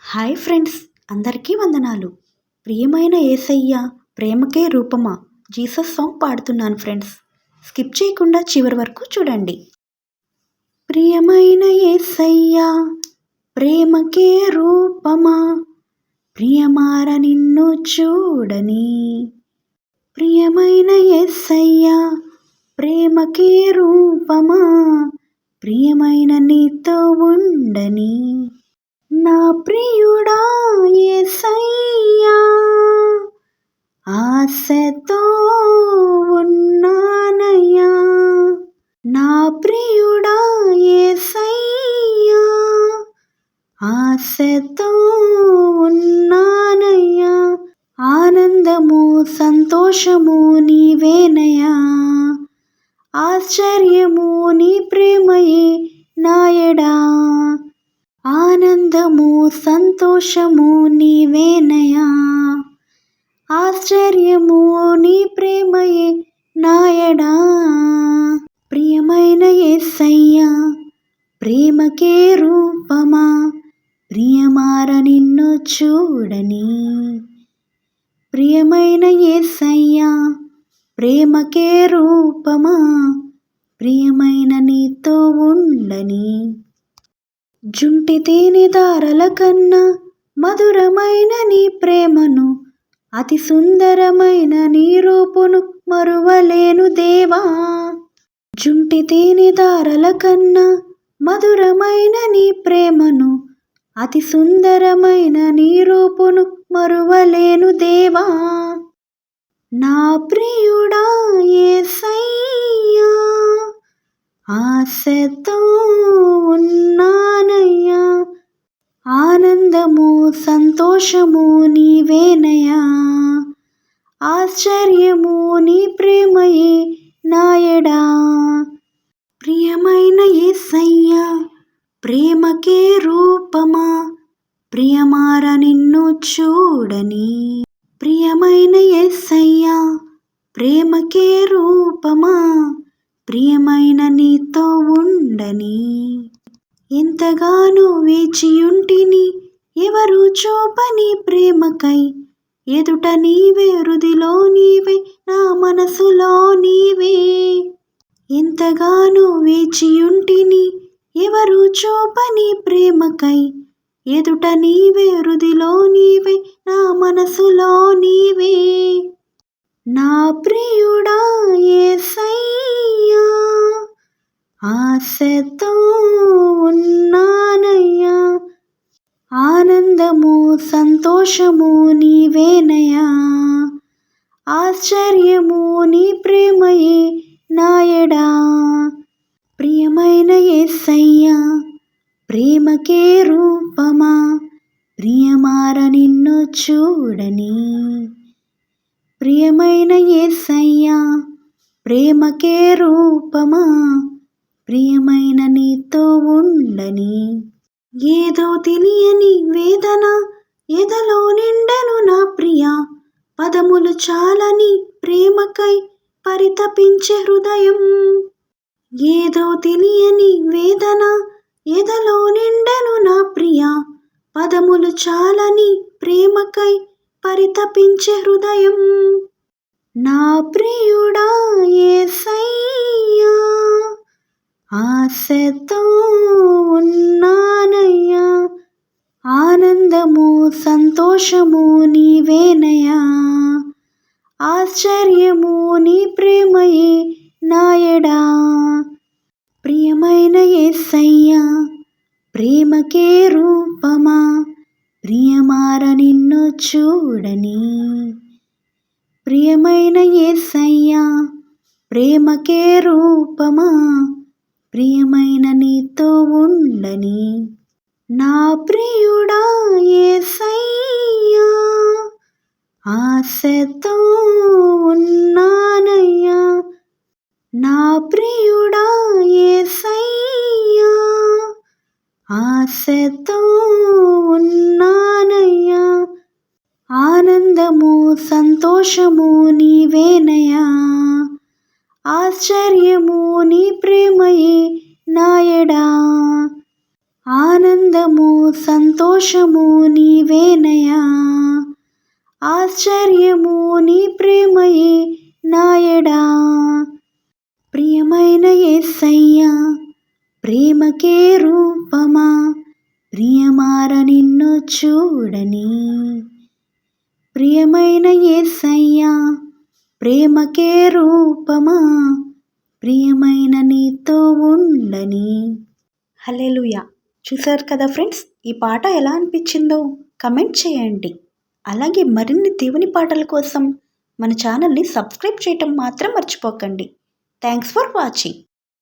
Hi friends అందరికీ వందనాలు. ప్రియమైన ఏసయ్య ప్రేమకే రూపమా జీసస్ సాంగ్ పాడుతున్నాను ఫ్రెండ్స్. స్కిప్ చేయకుండా చివరి వరకు చూడండి. ప్రియమైన ఏసయ్య ప్రేమకే రూపమా ప్రియమార నిన్ను చూడని. ప్రియమైన ఎస్సయ్య ప్రేమకే రూపమా ప్రియమైన నీతో ఉండని. నా ప్రియుడా యేసయ్యా ఆశతో ఉన్నానయ్యా. నా ప్రియుడా యేసయ్యా ఆశతో ఉన్నానయ్యా. ఆనందము సంతోషము సంతోషము నీవేనయా? ఆశ్చర్యము నీ ప్రేమయే నాయడా? ప్రియమైన ఎస్సయ్యా ప్రేమకే రూపమా? ప్రియమార నిన్ను చూడని. ప్రియమైన ఎస్సయ్యా ప్రేమకే రూపమా? ప్రియమైన నీతో ఉండని. జుంటి తేనె దారల కన్నా మధురమైన నీ ప్రేమను అతి సుందరమైన నీ రూపును మరువలేను దేవా. జుంటి తేనె దారల కన్నా మధురమైన నీ ప్రేమను అతి సుందరమైన నీ రూపును మరువలేను దేవా. నా ప్రియుడా ఏసయ్యా ఆశతో ఉన్నానయ్యా. ఆనందము సంతోషము నీవేనయ్యా ఆశ్చర్యము నీ ప్రేమయే నాయడా? ప్రియమైన ఏసయ్యా ప్రేమకే రూపమా? ప్రియమార నిన్ను చూడని. ప్రియమైన ఎస్సయ్యా ప్రేమకే రూపమా? ప్రియమైన నీతో ఉండని. ఎంతగానో వేచియుంటిని ఎవరు చూపని ప్రేమకై? ఎదుట నీవే హృదిలో నీవే నా మనసులో నీవే. ఎంతగానో వేచియుంటిని ఎవరు చూపని ప్రేమకై? ఎదుట నీవే హృదిలో నీవే నా మనసులో నీవే. నా ప్రియుడా ఏసయ్యా ఆశతో ఉన్నానయ్యా. ఆనందము సంతోషము నీవేనయ్యా ఆశ్చర్యము నీ ప్రేమయే నాయడా? ప్రియమైన ఎస్సయ్యా ప్రేమకే రూపమా? ప్రియమార నిన్ను చూడని. ప్రియమైన ఎస్సయ్యా ప్రేమకే రూపమా? ప్రియమైన నీతో ఉండని. ఏదో తెలియని వేదన ఎదలో నిండను నా ప్రియ. పదములు చాలని ప్రేమకై పరితపించే హృదయం. ఏదో తెలియని వేదన ఎదలో నిండను నా ప్రియ. పదములు చాలని ప్రేమకై పరితపించే హృదయం. నా ప్రియుడా ఏసయ్యా ఆశతో ఉన్నానయ్యా ఆనందము సంతోషము నీవేనయా? ఆశ్చర్యము నీ ప్రేమయే నాయడా? ప్రియమైన ఎస్సయ్యా ప్రేమకే రూపమా? ప్రియమార నిన్ను చూడని. ప్రియమైన ఎస్సయ్యా ప్రేమకే రూపమా? ప్రియమైన నీతో ఉండని నా ప్రియుడా ఏసయ్యా ఆశతో ఉన్నానయ్యా నా ప్రియుడా ఏసయ్యా ఆశతో ఉన్నానయ్యా. ఆనందము సంతోషము నీవేనయ్యా. ఆశ్చర్యము నీ ప్రేమయే నాయడా. ఆనందము సంతోషము నీవేనయా ఆశ్చర్యము నీ ప్రేమయే నాయడా. ప్రియమైన ఎస్సయ్యా ప్రేమకే రూపమా? ప్రియమార నిన్ను చూడని. ప్రియమైన ఏసయ్యా ప్రేమకే రూపమా? ప్రియమైన నీతో ఉండని. హలేలుయా చూసారు కదా ఫ్రెండ్స్ ఈ పాట ఎలా అనిపించిందో కమెంట్ చేయండి. అలాగే మరిన్ని దేవుని పాటల కోసం మన ఛానల్ని సబ్స్క్రైబ్ చేయటం మాత్రం మర్చిపోకండి. Thanks for watching.